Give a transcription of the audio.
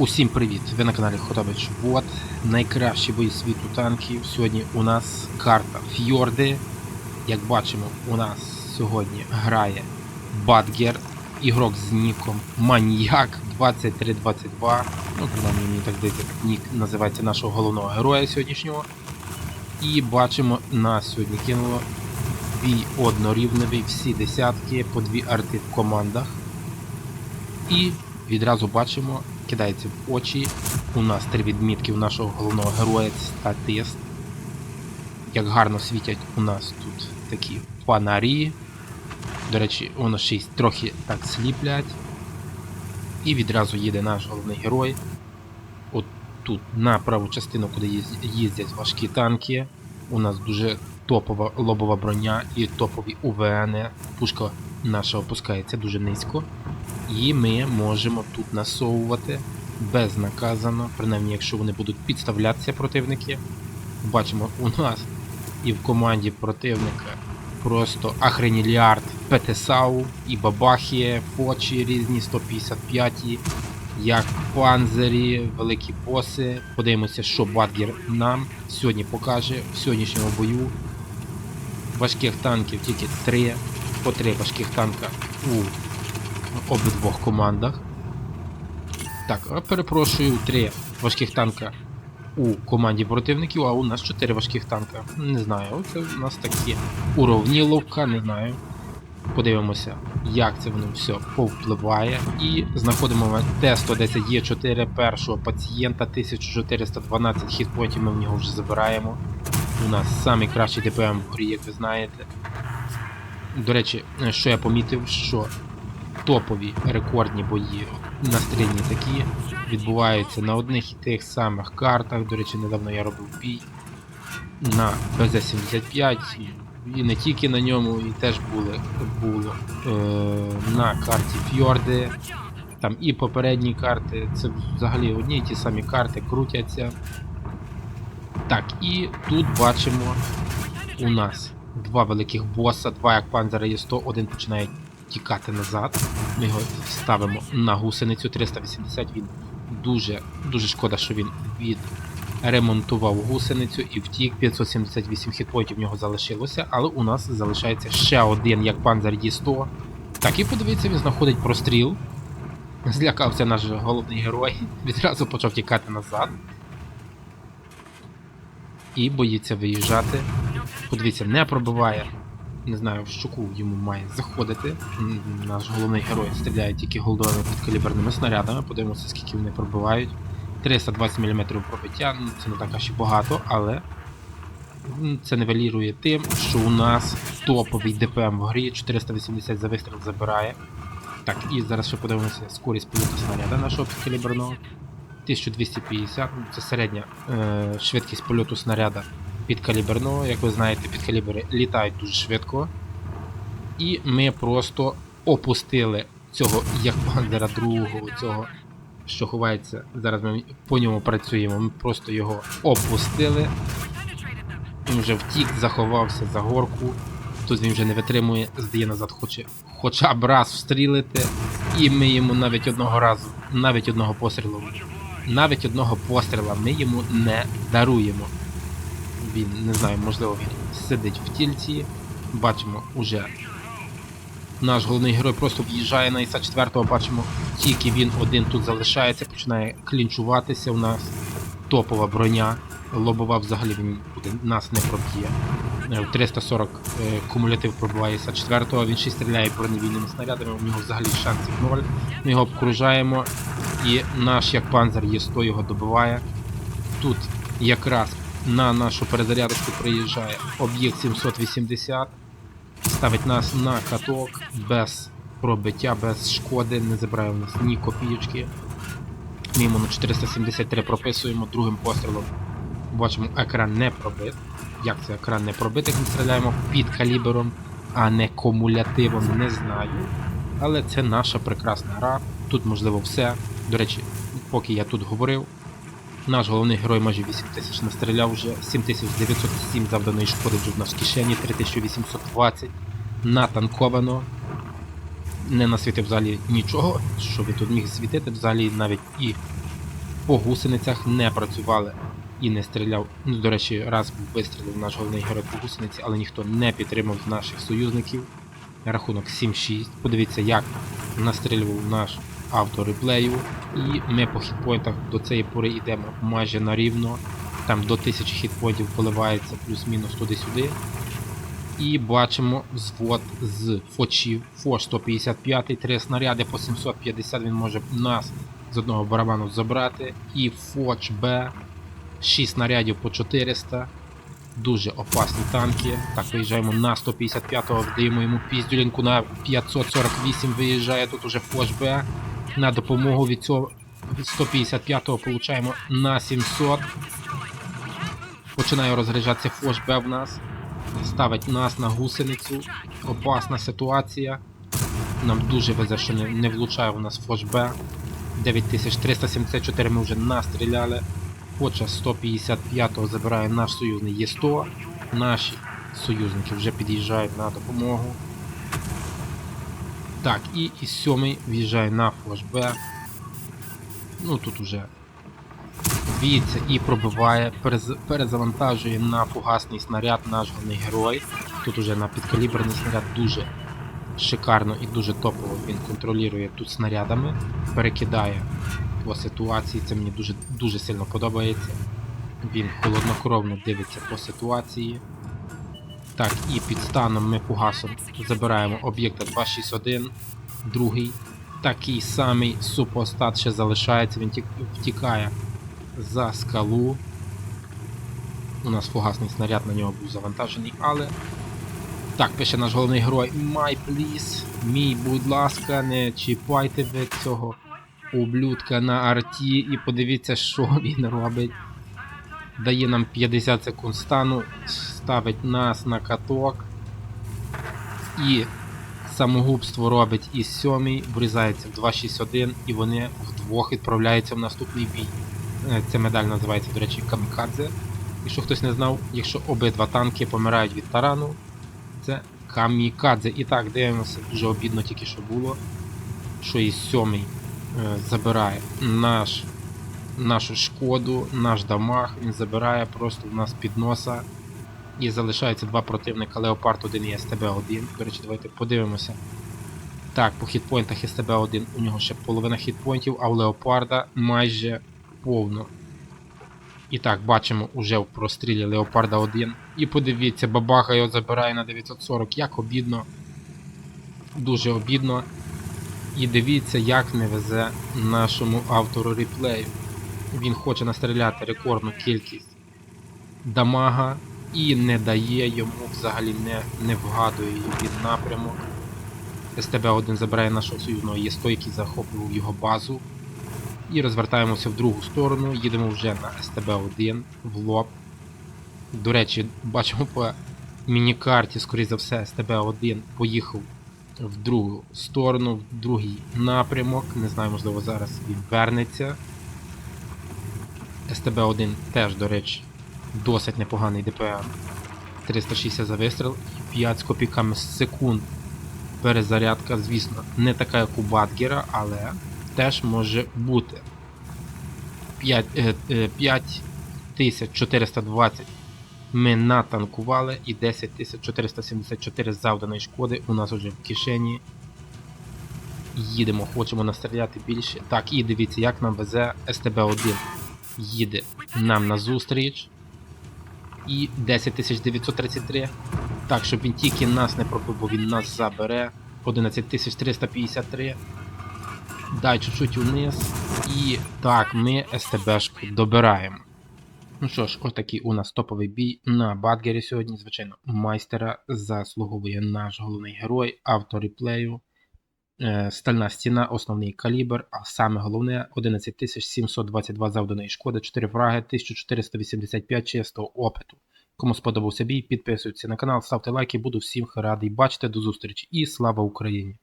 Усім привіт! Ви на каналі Хотович Вот. Найкращі бої світу танків. Сьогодні у нас карта Фьорди. Як бачимо, у нас сьогодні грає Бадгер, ігрок з ніком Маніяк 2322. Ну, принаймні, мені так здається, так нік називається нашого головного героя сьогоднішнього. І бачимо, нас сьогодні кинуло бій однорівневий, всі десятки, по дві арти в командах. І відразу бачимо, кидається в очі. У нас три відмітки у нашого головного героя статист. Як гарно світять у нас тут такі фонарі. До речі, воно ще й трохи так сліплять. І відразу їде наш головний герой. От тут на праву частину, куди їздять важкі танки. У нас дуже топова лобова броня і топові УВН. Пушка наша опускається дуже низько. І ми можемо тут насовувати безнаказано, принаймні, якщо вони будуть підставлятися противники. Бачимо, у нас і в команді противника просто ахреніліард ПТСАУ і бабахи, фочі різні 155, як панзері, великі боси. Подивимося, що Бадгер нам сьогодні покаже в сьогоднішньому бою. Важких танків тільки 3, по 3 важких танка у обидвох командах. Так, перепрошую, три важких танка у команді противників, а у нас чотири важких танка. Не знаю, оце у нас такі уровніловка, не знаю. Подивимося, як це воно все повпливає. І знаходимо Т-110Е4 першого пацієнта 1412 хітпотів ми в нього вже забираємо. У нас самий кращий ДПМ в грі, як ви знаєте. До речі, що я помітив, що топові рекордні бої на стрільні такі відбуваються на одних і тих самих картах. До речі, недавно я робив бій на БЗ-75 і не тільки на ньому, і теж були, було е, на карті Фьорди. Там і попередні карти, це взагалі одні і ті самі карти крутяться. Так, і тут бачимо у нас два великих боса, два як панзера є 100, один починає тікати назад. Ми його ставимо на гусеницю 380. Він дуже дуже шкода, що він відремонтував гусеницю і втік. 578 хітпойтів в нього залишилося, але у нас залишається ще один як панзер Є100. Так, і подивіться, він знаходить простріл. Злякався наш головний герой, відразу почав тікати назад. І боїться виїжджати. Подивіться, не пробиває не знаю, в щуку йому має заходити. Наш головний герой стріляє тільки голдовими підкаліберними снарядами. Подивимося, скільки вони пробивають. 320 мм пробиття, ну це не так аж і багато, але це нивелірує тим, що у нас топовий ДПМ в грі 480 за вистріл забирає. Так, і зараз ще подивимося скорість польоту снаряда нашого підкаліберного. 1250, ну, це середня е, швидкість польоту снаряда підкаліберного. Як ви знаєте, підкалібери літають дуже швидко. І ми просто опустили цього як бандера другого, цього, що ховається. Зараз ми по ньому працюємо. Ми просто його опустили. Він вже втік, заховався за горку. Тут він вже не витримує, здає назад, хоче хоча б раз встрілити. І ми йому навіть одного разу, навіть одного пострілу, навіть одного постріла ми йому не даруємо він, не знаю, можливо, він сидить в тільці. Бачимо уже наш головний герой просто в'їжджає на Іса 4 бачимо, тільки він один тут залишається, починає клінчуватися у нас. Топова броня. Лобова взагалі він нас не проб'є. Е, 340 е, кумулятив пробиває Іса 4 він ще стріляє броневільними снарядами, у нього взагалі шансів ноль. Ми його обкружаємо, і наш як панзер Є100 його добиває. Тут якраз на нашу перезарядочку приїжджає об'єкт 780, ставить нас на каток без пробиття, без шкоди, не забирає у нас ні копійочки. Ми йому на 473 прописуємо другим пострілом. Бачимо, екран не пробит. Як це екран не пробит, як ми стріляємо під калібером, а не кумулятивом, не знаю. Але це наша прекрасна гра. Тут можливо все. До речі, поки я тут говорив, наш головний герой майже 8 тисяч настріляв вже, 7907 завданої шкоди вже в нас в кишені, 3820 натанковано. Не насвітив взагалі нічого, що ви тут міг світити, взагалі навіть і По гусеницях не працювали і не стріляв. Ну, до речі, раз вистрілив наш головний герой по гусениці, але ніхто не підтримав наших союзників. Рахунок 7-6. Подивіться, як настрілював наш автореплею. І ми по хітпойнтах до цієї пори йдемо майже на рівно. Там до 1000 хітпойнтів поливається плюс-мінус туди-сюди. І бачимо взвод з фочів. Фош 155, три снаряди по 750 він може нас з одного барабану забрати. І Фоч Б, 6 снарядів по 400. Дуже опасні танки. Так, виїжджаємо на 155-го, вдаємо йому піздюлінку на 548 виїжджає. Тут уже Фоч Б. На допомогу від цього від 155-го получаємо на 700. Починає розряджатися Фош Б в нас. Ставить нас на гусеницю. Опасна ситуація. Нам дуже везе, що не, не влучає у нас Фош Б. 9374 ми вже настріляли. Хоча 155-го забирає наш союзний Є100. Наші союзники вже під'їжджають на допомогу. Так, і із 7 в'їжджає на Фош Ну тут уже Б'ється і пробиває, перезавантажує на фугасний снаряд наш головний герой. Тут уже на підкаліберний снаряд дуже шикарно і дуже топово він контролює тут снарядами, перекидає по ситуації. Це мені дуже, дуже сильно подобається. Він холоднокровно дивиться по ситуації. Так, і під станом ми фугасом забираємо об'єкта 261, другий. Такий самий супостат ще залишається, він втікає за скалу. У нас фугасний снаряд на нього був завантажений, але. Так, пише наш головний герой. My please, мій, будь ласка, не чіпайте ви цього ублюдка на арті і подивіться, що він робить. Дає нам 50 секунд стану, ставить нас на каток. І самогубство робить із 7, врізається в 261 і вони вдвох відправляються в наступний бій. Е, Ця медаль називається, до речі, Камікадзе. Якщо хтось не знав, якщо обидва танки помирають від тарану, це Камікадзе. І так, дивимося, дуже обідно тільки що було, що із сьомий е, забирає наш, нашу шкоду, наш дамаг, він забирає просто в нас під носа. І залишається два противника Леопард 1 і СТБ-1. До речі, давайте подивимося. Так, по хітпойнтах СТБ-1 у нього ще половина хітпойнтів, а у Леопарда майже повно. І так, бачимо уже в прострілі Леопарда 1. І подивіться, бабаха його забирає на 940. Як обідно. Дуже обідно. І дивіться, як не везе нашому автору реплею. Він хоче настріляти рекордну кількість дамага і не дає йому взагалі не, не вгадує він напрямок. СТБ-1 забирає нашого союзного Є100, який захоплював його базу. І розвертаємося в другу сторону, їдемо вже на СТБ-1 в лоб. До речі, бачимо по міні-карті, скоріше за все, СТБ-1 поїхав в другу сторону, в другий напрямок. Не знаю, можливо, зараз він вернеться. СТБ-1 теж, до речі, досить непоганий ДПМ. 360 за вистріл і 5 з копійками з секунд. Перезарядка, звісно, не така, як у Батгера, але теж може бути. 5, е, е, 5420 ми натанкували і 10474 завданої шкоди у нас уже в кишені. Їдемо, хочемо настріляти більше. Так, і дивіться, як нам везе СТБ-1. Їде нам на зустріч. І 10933. Так, щоб він тільки нас не пробив, бо він нас забере. 11353. Дай чуть-чуть униз. І так, ми СТБшку добираємо. Ну що ж, отакий у нас топовий бій на Бадгері сьогодні. Звичайно, майстера заслуговує наш головний герой, автор реплею. Е, Стальна стіна, основний калібр, а саме головне 11722 завданої шкоди, 4 враги, 1485 чистого опиту. Кому сподобався бій, підписуйтесь на канал, ставте лайки, буду всім радий бачити. До зустрічі і слава Україні!